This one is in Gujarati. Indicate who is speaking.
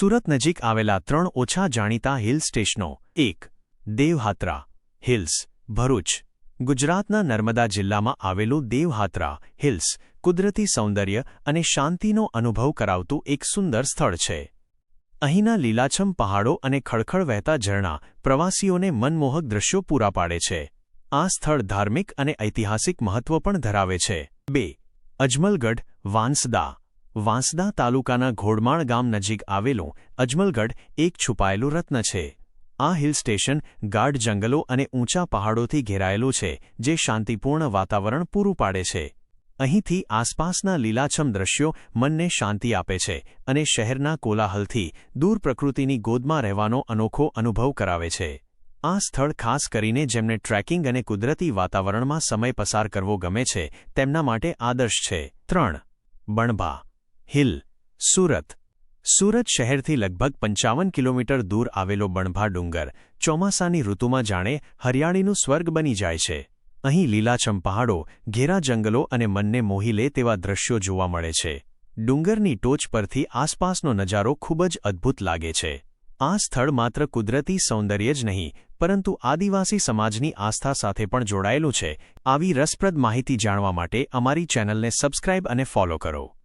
Speaker 1: સુરત નજીક આવેલા ત્રણ ઓછા જાણીતા હિલ સ્ટેશનો, એક, દેવહાત્રા હિલ્સ, ભરૂચ, ગુજરાતના નર્મદા જિલ્લામાં આવેલું દેવહાત્રા હિલ્સ, કુદરતી સૌંદર્ય અને શાંતિનો અનુભવ કરાવતું એક સુંદર સ્થળ છે. અહીંના લીલાછમ પહાડો અને ખળખળ વહેતા ઝરણા પ્રવાસીઓને મનમોહક દ્રશ્યો પૂરા પાડે છે. આ સ્થળ ધાર્મિક અને ઐતિહાસિક મહત્વ પણ ધરાવે છે. બે, અજમલગઢ વાંસદા વાંસદા તાલુકાના ઘોડમાળ ગામ નજીક આવેલું અજમલગઢ એક છુપાયેલું રત્ન છે. આ હિલ સ્ટેશન ગાઢ જંગલો અને ઊંચા પહાડોથી ઘેરાયેલું છે, જે શાંતિપૂર્ણ વાતાવરણ પૂરું પાડે છે. અહીંથી આસપાસના લીલાછમ દ્રશ્યો મનને શાંતિ આપે છે અને શહેરના કોલાહલથી દૂર પ્રકૃતિની ગોદમાં રહેવાનો અનોખો અનુભવ કરાવે છે. આ સ્થળ ખાસ કરીને જેમને ટ્રેકિંગ અને કુદરતી વાતાવરણમાં સમય પસાર કરવો ગમે છે, તેમના માટે આદર્શ છે. ત્રણ. બણભા હિલ, સુરત. સુરત શહેરથી લગભગ પંચાવન કિલોમીટર દૂર આવેલો બણભા ડુંગર, ચોમાસાની ઋતુમાં જાણે હરિયાળીનું સ્વર્ગ બની જાય છે. અહીં લીલાછમ પહાડો, ઘેરા જંગલો અને મનને મોહી લે તેવા દ્રશ્યો જોવા મળે છે. ડુંગરની ટોચ પરથી આસપાસનો નજારો ખૂબ જ અદ્ભુત લાગે છે. આ સ્થળ માત્ર કુદરતી સૌંદર્ય જ નહીં, પરંતુ આદિવાસી સમાજની આસ્થા સાથે પણ જોડાયેલું છે. આવી રસપ્રદ માહિતી જાણવા માટે અમારી ચેનલને સબસ્ક્રાઇબ અને ફોલો કરો.